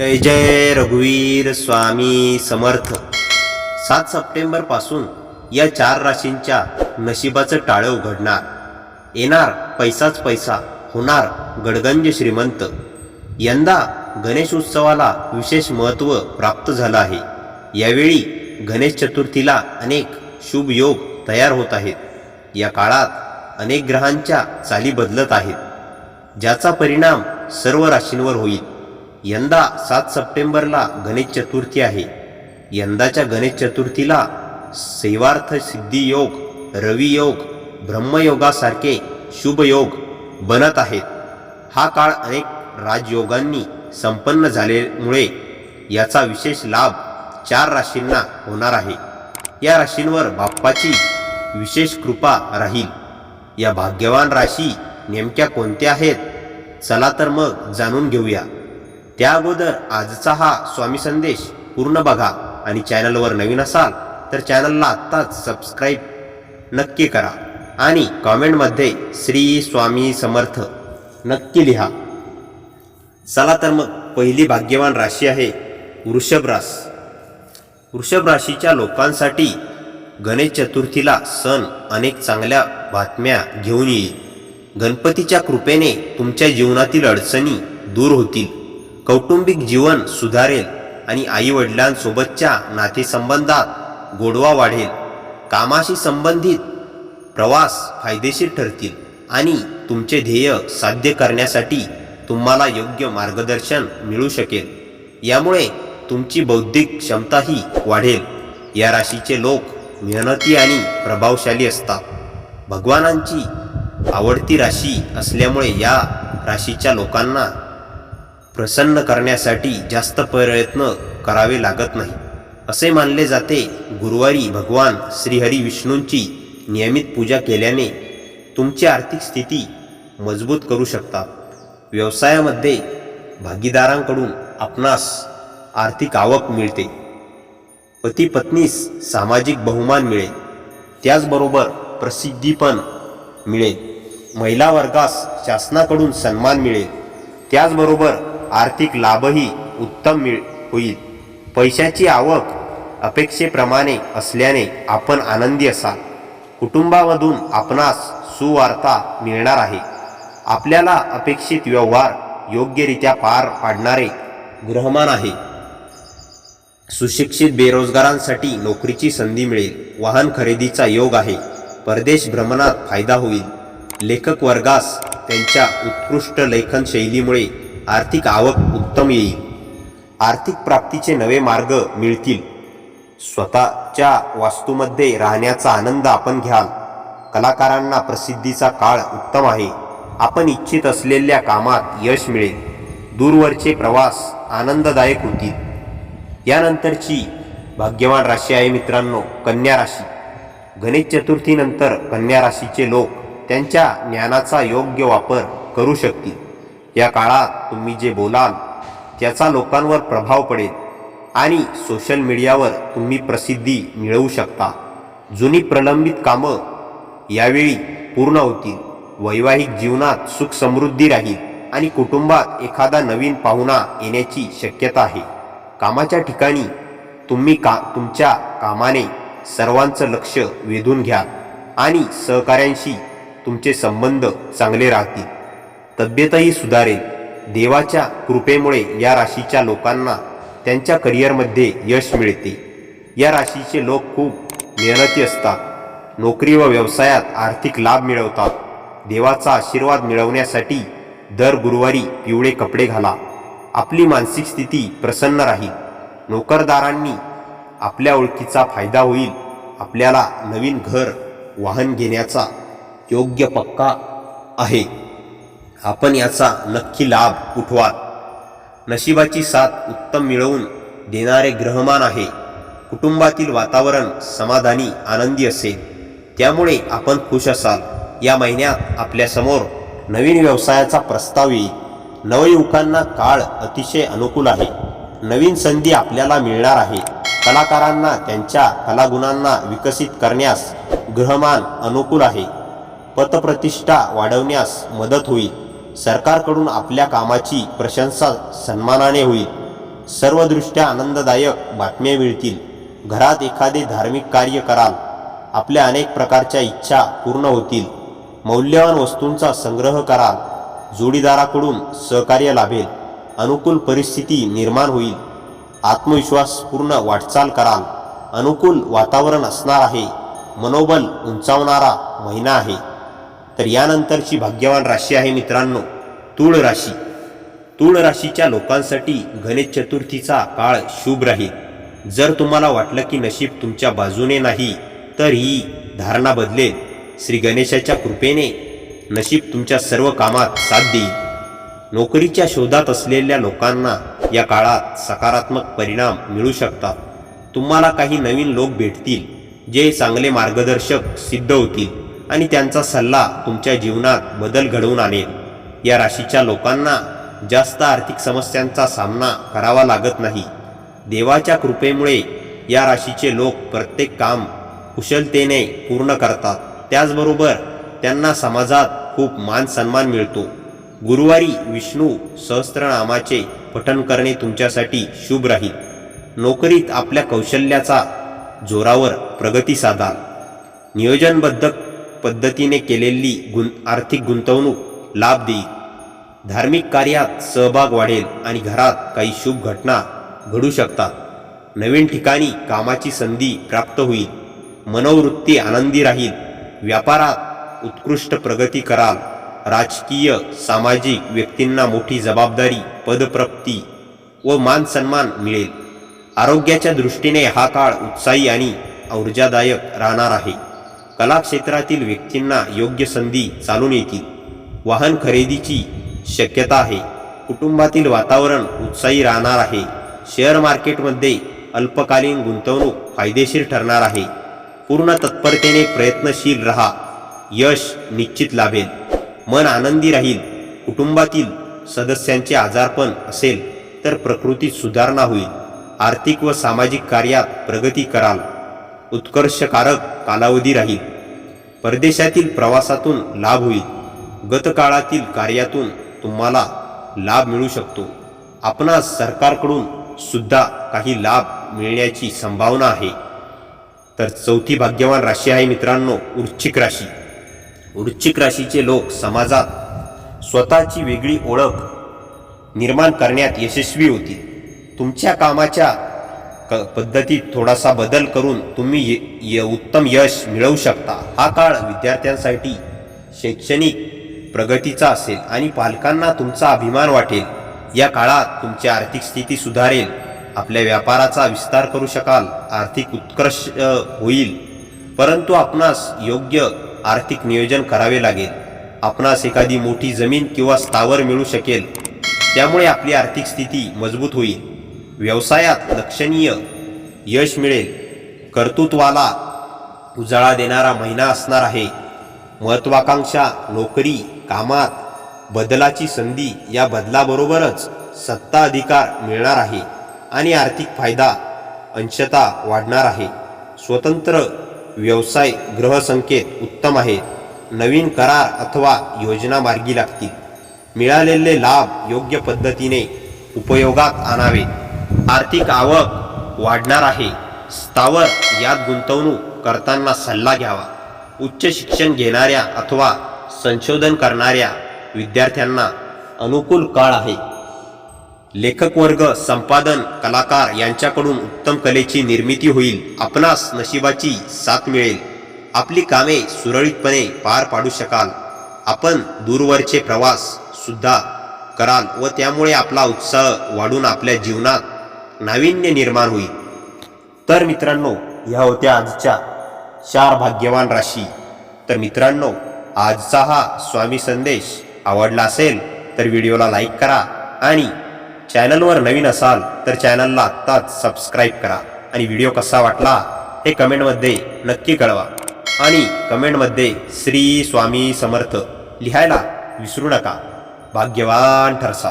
जय जय रघुवीर स्वामी समर्थ. सात सप्टेंबरपासून या चार राशींच्या नशिबाचं टाळं उघडणार. येणार पैसाच पैसा होणार गडगंज श्रीमंत. यंदा गणेश उत्सवाला विशेष महत्त्व प्राप्त झालं आहे. यावेळी गणेश चतुर्थीला अनेक शुभ योग तयार होत आहेत. या काळात अनेक ग्रहांच्या चाली बदलत आहेत. ज्याचा परिणाम सर्व राशींवर होईल. यंदा सात सप्टेंबरला गणेश चतुर्थी आहे. यंदाच्या गणेश चतुर्थीला सेवार्थ सिद्धी योग रवी योग ब्रह्मयोगासारखे शुभ योग बनत आहेत. हा काळ अनेक राजयोगांनी संपन्न झाल्यामुळे याचा विशेष लाभ चार राशींना होणार आहे. या राशींवर बाप्पाची विशेष कृपा राहील. या भाग्यवान राशी नेमक्या कोणत्या आहेत? चला तर मग जाणून घेऊया. त्या अगोदर आजचा हा स्वामी संदेश पूर्ण बघा आणि चॅनलवर नवीन असाल तर चॅनलला आत्ताच सबस्क्राईब नक्की करा आणि कॉमेंटमध्ये श्री स्वामी समर्थ नक्की लिहा. चला तर मग पहिली भाग्यवान राशी आहे वृषभ रास वृषभ राशीच्या लोकांसाठी गणेश चतुर्थीला सण अनेक चांगल्या बातम्या घेऊन येईल. गणपतीच्या कृपेने तुमच्या जीवनातील अडचणी दूर होतील. कौटुंबिक जीवन सुधारेल आणि आई वडिलांसोबतच्या नातेसंबंधात गोडवा वाढेल. कामाशी संबंधित प्रवास फायदेशीर ठरतील आणि तुमचे ध्येय साध्य करण्यासाठी तुम्हाला योग्य मार्गदर्शन मिळू शकेल. यामुळे तुमची बौद्धिक क्षमताही वाढेल. या राशीचे लोक मेहनती आणि प्रभावशाली असतात. भगवानांची आवडती राशी असल्यामुळे या राशीच्या लोकांना प्रसन्न करण्यासाठी जास्त प्रयत्न करावे लागत नाही. असे मानले जाते गुरुवारी भगवान श्रीहरी विष्णूंची नियमित पूजा केल्याने तुमची आर्थिक स्थिती मजबूत करू शकता व्यवसायामध्ये भागीदारांकडून आपणास आर्थिक आवक मिळते. पती पत्नीस सामाजिक बहुमान मिळेल. त्याचबरोबर प्रसिद्धी पण मिळेल. महिला वर्गास शासनाकडून सन्मान मिळेल. त्याचबरोबर आर्थिक लाभही उत्तम मिळ होईल. पैशाची आवक अपेक्षेप्रमाणे असल्याने आपण आनंदी असाल. कुटुंबामधून आपणास सुवार्ता मिळणार आहे. आपल्याला अपेक्षित व्यवहार योग्यरित्या पार पाडणारे गृहमान आहे. सुशिक्षित बेरोजगारांसाठी नोकरीची संधी मिळेल. वाहन खरेदीचा योग आहे. परदेश भ्रमणात फायदा होईल. लेखक वर्गास त्यांच्या उत्कृष्ट लेखन शैलीमुळे आर्थिक आवक उत्तम येईल. आर्थिक प्राप्तीचे नवे मार्ग मिळतील. स्वतःच्या वास्तूमध्ये राहण्याचा आनंद आपण घ्याल. कलाकारांना प्रसिद्धीचा काळ उत्तम आहे. आपण इच्छित असलेल्या कामात यश मिळेल. दूरवरचे प्रवास आनंददायक होतील. यानंतरची भाग्यवान राशी आहे मित्रांनो कन्या राशी. गणेश चतुर्थीनंतर कन्या राशीचे लोक त्यांच्या ज्ञानाचा योग्य वापर करू शकतील. या काळात तुम्ही जे बोलाल त्याचा लोकांवर प्रभाव पडेल आणि सोशल मीडियावर तुम्ही प्रसिद्धी मिळवू शकता. जुनी प्रलंबित कामं यावेळी पूर्ण होतील. वैवाहिक जीवनात सुख समृद्धी राहील आणि कुटुंबात एखादा नवीन पाहुणा येण्याची शक्यता आहे. कामाच्या ठिकाणी तुम्ही का तुमच्या कामाने सर्वांचं लक्ष वेधून घ्या आणि सहकाऱ्यांशी तुमचे संबंध चांगले राहतील. तब्येतही सुधारेल. देवाच्या कृपेमुळे या राशीच्या लोकांना त्यांच्या करिअरमध्ये यश मिळते. या राशीचे लोक खूप मेहनती असतात. नोकरी व व्यवसायात आर्थिक लाभ मिळवतात. देवाचा आशीर्वाद मिळवण्यासाठी दर गुरुवारी पिवळे कपडे घाला. आपली मानसिक स्थिती प्रसन्न राहील. नोकरदारांनी आपल्या ओळखीचा फायदा होईल. आपल्याला नवीन घर वाहन घेण्याचा योग्य पक्का आहे. आपण याचा नक्की लाभ उठवाल. नशिबाची साथ उत्तम मिळवून देणारे ग्रहमान आहे. कुटुंबातील वातावरण समाधानी आनंदी असेल. त्यामुळे आपण खुश असाल. या महिन्यात आपल्यासमोर नवीन व्यवसायाचा प्रस्ताव येईल. नवयुवकांना काळ अतिशय अनुकूल आहे. नवीन संधी आपल्याला मिळणार आहे. कलाकारांना त्यांच्या कलागुणांना विकसित करण्यास ग्रहमान अनुकूल आहे. पतप्रतिष्ठा वाढवण्यास मदत होईल. सरकारकडून आपल्या कामाची प्रशंसा सन्मानाने होईल. सर्वदृष्ट्या आनंददायक बातम्या मिळतील. घरात एखादे धार्मिक कार्य कराल. आपल्या अनेक प्रकारच्या इच्छा पूर्ण होतील. मौल्यवान वस्तूंचा संग्रह कराल. जोडीदाराकडून सहकार्य लाभेल. अनुकूल परिस्थिती निर्माण होईल. आत्मविश्वासपूर्ण वाटचाल कराल. अनुकूल वातावरण असणार आहे. मनोबल उंचावणारा महिना आहे. तर यानंतरची भाग्यवान राशी आहे मित्रांनो तूळ राशी. तूळ राशीच्या लोकांसाठी गणेश चतुर्थीचा काळ शुभ राहील. जर तुम्हाला वाटलं की नशीब तुमच्या बाजूने नाही तर ही धारणा बदलेल. श्री गणेशाच्या कृपेने नशीब तुमच्या सर्व कामात साथ देईल. नोकरीच्या शोधात असलेल्या लोकांना या काळात सकारात्मक परिणाम मिळू शकतात. तुम्हाला काही नवीन लोक भेटतील जे चांगले मार्गदर्शक सिद्ध होतील. आणि त्यांचा सल्ला तुमच्या जीवनात बदल घडवून आणेल. या राशीच्या लोकांना जास्त आर्थिक समस्यांचा सामना करावा लागत नाही. देवाच्या कृपेमुळे या राशीचे लोक प्रत्येक काम कुशलतेने पूर्ण करतात. त्याचबरोबर त्यांना समाजात खूप मान सन्मान मिळतो. गुरुवारी विष्णू सहस्त्रनामाचे पठण करणे तुमच्यासाठी शुभ राहील. नोकरीत आपल्या कौशल्याचा जोरावर प्रगती साधा. नियोजनबद्ध पद्धतीने केलेली गुं आर्थिक गुंतवणूक लाभ देईल धार्मिक कार्यात सहभाग वाढेल आणि घरात काही शुभ घटना घडू शकतात. नवीन ठिकाणी कामाची संधी प्राप्त होईल. मनोवृत्ती आनंदी राहील. व्यापारात उत्कृष्ट प्रगती कराल. राजकीय सामाजिक व्यक्तींना मोठी जबाबदारी पदप्राप्ती व मानसन्मान मिळेल. आरोग्याच्या दृष्टीने हा काळ उत्साही आणि ऊर्जादायक राहणार आहे. कला क्षेत्रातील व्यक्तींना योग्य संधी चालून येतील वाहन खरेदीची शक्यता आहे. कुटुंबातील वातावरण उत्साही राहणार आहे. शेअर मार्केटमध्ये अल्पकालीन गुंतवणूक फायदेशीर ठरणार आहे. पूर्ण तत्परतेने प्रयत्नशील रहा. यश निश्चित लाभेल. मन आनंदी राहील. कुटुंबातील सदस्यांचे आजारपण असेल तर प्रकृतीत सुधारणा होईल. आर्थिक व सामाजिक कार्यात प्रगती कराल. उत्कर्षकारक कालावधी राहील. परदेशातील प्रवासातून लाभ होईल. गतकाळातील कार्यातून तुम्हाला लाभ मिळू शकतो. आपणास सरकारकडून सुद्धा काही लाभ मिळण्याची संभावना आहे. तर चौथी भाग्यवान राशी आहे मित्रांनो वृश्चिक राशी. वृश्चिक राशीचे लोक समाजात स्वतःची वेगळी ओळख निर्माण करण्यात यशस्वी होतील. तुमच्या कामाच्या पद्धतीत थोडासा बदल करून तुम्ही य- य- उत्तम यश मिळवू शकता. हा काळ विद्यार्थ्यांसाठी शैक्षणिक प्रगतीचा असेल आणि पालकांना तुमचा अभिमान वाटेल. या काळात तुमची आर्थिक स्थिती सुधारेल. आपल्या व्यापाराचा विस्तार करू शकाल. आर्थिक उत्कर्ष होईल. परंतु आपणास योग्य आर्थिक नियोजन करावे लागेल. आपणास एखादी मोठी जमीन किंवा स्थावर मिळू शकेल. त्यामुळे आपली आर्थिक स्थिती मजबूत होईल. व्यवसायात लक्षणीय यश मिळेल. कर्तृत्वाला उजाळा देणारा महिना असणार आहे. महत्वाकांक्षा नोकरी कामात बदलाची संधी या बदलाबरोबरच सत्ता अधिकार मिळणार आहे आणि आर्थिक फायदा अंशता वाढणार आहे. स्वतंत्र व्यवसाय ग्रहसंकेत उत्तम आहेत नवीन करार अथवा योजना मार्गी लागतील. मिळालेले लाभ योग्य पद्धतीने उपयोगात आणावे. आर्थिक आवक वाढणार आहे. स्थावर यात गुंतवणूक करताना सल्ला घ्यावा. उच्च शिक्षण घेणाऱ्या अथवा संशोधन करणाऱ्या विद्यार्थ्यांना अनुकूल काळ आहे. लेखक वर्ग संपादन कलाकार यांच्याकडून उत्तम कलेची निर्मिती होईल. आपणास नशिबाची साथ मिळेल. आपली कामे सुरळीतपणे पार पाडू शकाल. आपण दूरवरचे प्रवास सुद्धा कराल व त्यामुळे आपला उत्साह वाढून आपल्या जीवनात नाविन्य निर्माण होईल. तर मित्रांनो ह्या होत्या आजच्या चार भाग्यवान राशी. तर मित्रांनो आजचा हा स्वामी संदेश आवडला असेल तर व्हिडिओला लाईक करा आणि चॅनलवर नवीन असाल तर चॅनलला आत्ताच सबस्क्राईब करा आणि व्हिडिओ कसा वाटला हे कमेंटमध्ये नक्की कळवा. आणि कमेंटमध्ये श्री स्वामी समर्थ लिहायला विसरू नका. भाग्यवान ठरसा